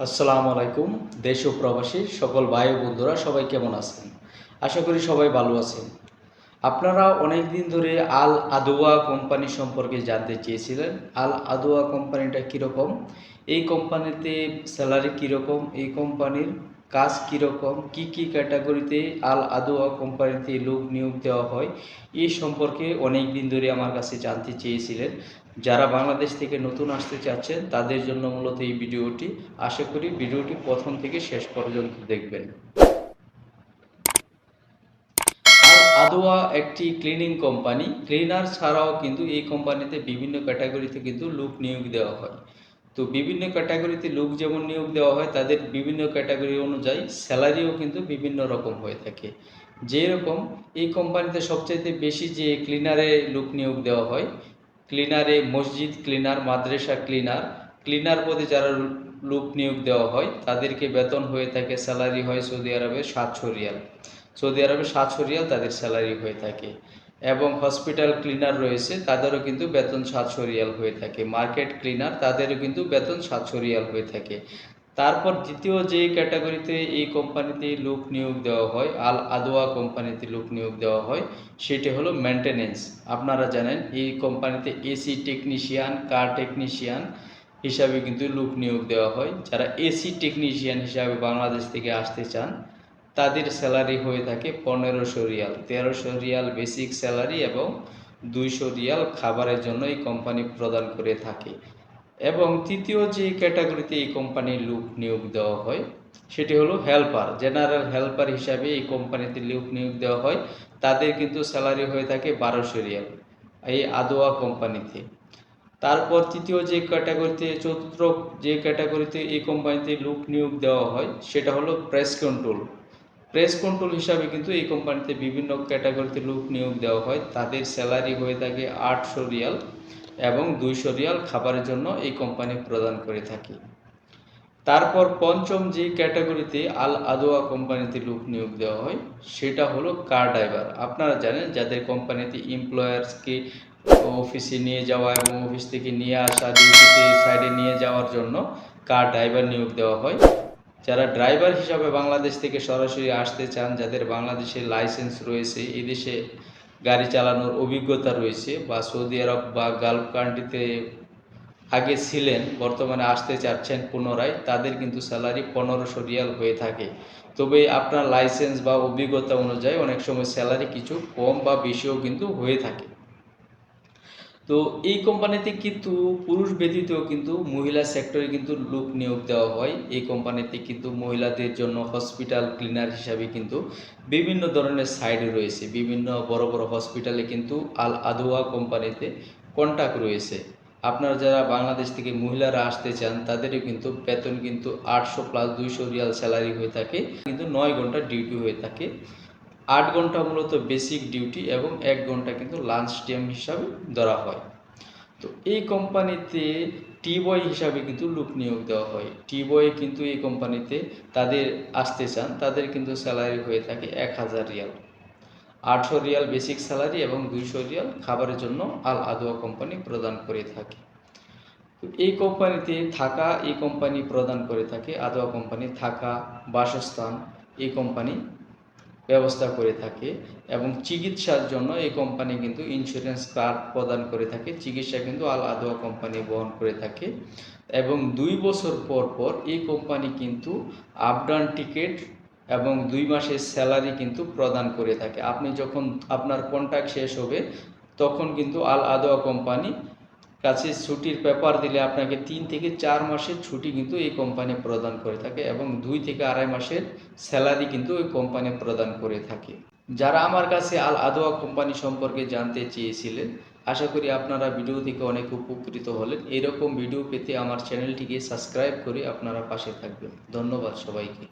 আসসালামু আলাইকুম, দেশ ও প্রবাসী, সকল ভাই বন্ধুরা, সবাই কেমন আছেন? আশা করি সবাই ভালো আছেন। আপনারা অনেক দিন ধরে আল আদোয়া কোম্পানি সম্পর্কে জানতে চেয়েছিলেন। আল আদোয়া কোম্পানিটা কীরকম? এই কোম্পানিতে স্যালারি কীরকম? এই কোম্পানির কাজ কীরকম, কি কি ক্যাটাগরিতে আল আদোয়া কোম্পানিতে লোক নিয়োগ দেওয়া হয় এই সম্পর্কে অনেক দিন ধরে আমার কাছে জানতে চেয়েছিলেন। যারা বাংলাদেশ থেকে নতুন আসতে চাচ্ছেন, তাদের জন্য মূলত এই ভিডিওটি। আশা করি ভিডিওটি প্রথম থেকে শেষ পর্যন্ত দেখবেন। আদোয়া একটি ক্লিনিং কোম্পানি। ক্লিনার ছাড়াও কিন্তু এই কোম্পানিতে বিভিন্ন ক্যাটাগরিতে কিন্তু লোক নিয়োগ দেওয়া হয়। তো বিভিন্ন ক্যাটাগরিতে লোক যেমন নিয়োগ দেওয়া হয়, তাদের বিভিন্ন ক্যাটাগরি অনুযায়ী স্যালারিও কিন্তু বিভিন্ন রকম হয়ে থাকে। যেরকম এই কোম্পানিতে সবচাইতে বেশি যে ক্লিনারে লোক নিয়োগ দেওয়া হয় ক্লিনারে মসজিদ ক্লিনার মাদ্রাসা ক্লিনার ক্লিনার পদে যারা লোক নিয়োগ দেওয়া হয়, তাদেরকে বেতন হয়ে থাকে স্যালারি হয় সৌদি আরবে সাতশো রিয়াল। সৌদি আরবে সাতশো রিয়াল তাদের স্যালারি হয়ে থাকে। এবং হসপিটাল ক্লিনার রয়েছে, তাদেরও কিন্তু বেতন সাতশো রিয়াল হয়ে থাকে। মার্কেট ক্লিনার, তাদেরও কিন্তু বেতন সাতশো রিয়াল হয়ে থাকে। তারপর দ্বিতীয় যে ক্যাটাগরিতে এই কোম্পানিতে লোক নিয়োগ দেওয়া হয়, আল আদোয়া কোম্পানিতে লোক নিয়োগ দেওয়া হয়, সেটি হলো মেনটেনেন্স আপনারা জানেন, এই কোম্পানিতে এসি টেকনিশিয়ান কার টেকনিশিয়ান হিসাবে কিন্তু লোক নিয়োগ দেওয়া হয়। যারা এসি টেকনিশিয়ান হিসাবে বাংলাদেশ থেকে আসতে চান তাদের স্যালারি হয়ে থাকে পনেরোশো রিয়াল, তেরোশো রিয়াল বেসিক স্যালারি এবং দুইশো রিয়াল খাবারের জন্য এই কোম্পানি প্রদান করে থাকে। এবং তৃতীয় যে ক্যাটাগরিতে এই কোম্পানির লোক নিয়োগ দেওয়া হয়, সেটি হলো হেল্পার জেনারেল হেল্পার হিসাবে এই কোম্পানিতে লোক নিয়োগ দেওয়া হয়, তাদের কিন্তু স্যালারি হয়ে থাকে বারোশো রিয়াল এই আদোয়া কোম্পানিতে তারপর তৃতীয় যে ক্যাটাগরিতে চতুর্থ যে ক্যাটাগরিতে এই কোম্পানিতে লোক নিয়োগ দেওয়া হয়, সেটা হলো প্রেস কন্ট্রোল প্রেস কন্ট্রোল হিসাবে কিন্তু এই কোম্পানিতে বিভিন্ন ক্যাটাগরিতে লোক নিয়োগ দেওয়া হয়। তাদের স্যালারি হয়ে থাকে আটশো রিয়াল এবং দুইশো রিয়াল খাবারের জন্য এই কোম্পানি প্রদান করে থাকে। তারপর পঞ্চম যে ক্যাটাগরিতে আল আদোয়া কোম্পানিতে লোক নিয়োগ দেওয়া হয়, সেটা হলো কার ড্রাইভার আপনারা জানেন যাদের কোম্পানিতে এমপ্লয়ার্সকে অফিসে নিয়ে যাওয়া এবং অফিস থেকে নিয়ে আসা ডিউটিতে সাইডে নিয়ে যাওয়ার জন্য কার ড্রাইভার নিয়োগ দেওয়া হয়। যারা ড্রাইভার হিসাবে বাংলাদেশ থেকে সরাসরি আসতে চান, যাদের বাংলাদেশের লাইসেন্স রয়েছে, এদেশে গাড়ি চালানোর অভিজ্ঞতা রয়েছে বা সৌদি আরব বা গালফ কান্ট্রিতে আগে ছিলেন, বর্তমানে আসতে চাচ্ছেন পুনরায়, তাদের কিন্তু স্যালারি পনেরোশো রিয়াল হয়ে থাকে। তবে আপনার লাইসেন্স বা অভিজ্ঞতা অনুযায়ী অনেক সময় স্যালারি কিছু কম বা বেশিও কিন্তু হয়ে থাকে। তো এই কোম্পানিতে কিন্তু পুরুষ ব্যতীত কিন্তু মহিলা সেক্টরে কিন্তু লোক নিয়োগ দেওয়া হয়। এই কোম্পানিতে কিন্তু মহিলাদের জন্য হসপিটাল ক্লিনার হিসাবে কিন্তু বিভিন্ন ধরনের সাইড রয়েছে। বিভিন্ন বড় বড় হসপিটালে কিন্তু আল আদোয়া কোম্পানিতে কন্ট্যাক্ট রয়েছে। আপনারা যারা বাংলাদেশ থেকে মহিলারা আসতে চান, তাদেরও কিন্তু বেতন কিন্তু আটশো প্লাস দুইশো রিয়াল স্যালারি হয়ে থাকে। কিন্তু নয় ঘণ্টা ডিউটি হয়ে থাকে। আট ঘণ্টা মূলত বেসিক ডিউটি এবং এক ঘণ্টা কিন্তু লাঞ্চ টাইম হিসাবে ধরা হয়। তো এই কোম্পানিতে টি বয় হিসাবে কিন্তু লোক নিয়োগ দেওয়া হয়। টি বয়ে কিন্তু এই কোম্পানিতে তাদের আসতে চান, তাদের কিন্তু স্যালারি হয়ে থাকে এক হাজার রিয়াল। আটশো রিয়াল বেসিক স্যালারি এবং দুইশো রিয়াল খাবারের জন্য আল আদোয়া কোম্পানি প্রদান করে থাকে। এই কোম্পানিতে থাকা, এই কোম্পানি প্রদান করে থাকে, আদোয়া কোম্পানি থাকা, বাসস্থান, এই কোম্পানি ব্যবস্থা করে থাকে এবং চিকিৎসার জন্য এই কোম্পানি কিন্তু ইন্স্যুরেন্স কার্ড প্রদান করে থাকে, চিকিৎসা কিন্তু আল আদোয়া কোম্পানি বহন করে থাকে এবং দুই বছর পর পর এই কোম্পানি কিন্তু আপডাউন টিকিট এবং দুই মাসের স্যালারি কিন্তু প্রদান করে থাকে। আপনি যখন আপনার কন্ট্যাক্ট শেষ হবে, তখন কিন্তু আল আদোয়া কোম্পানি কাছে ছুটির পেপার দিলে আপনাকে তিন থেকে চার মাসের ছুটি কিন্তু এই কোম্পানি প্রদান করে থাকে এবং দুই থেকে আড়াই মাসের স্যালারি কিন্তু ওই কোম্পানি প্রদান করে থাকে। যারা আমার কাছে আল আদোয়া কোম্পানি সম্পর্কে জানতে চেয়েছিলেন, আশা করি আপনারা ভিডিও থেকে অনেক উপকৃত হলেন। এরকম ভিডিও পেতে আমার চ্যানেলটিকে সাবস্ক্রাইব করে আপনারা পাশে থাকবেন। ধন্যবাদ সবাইকে।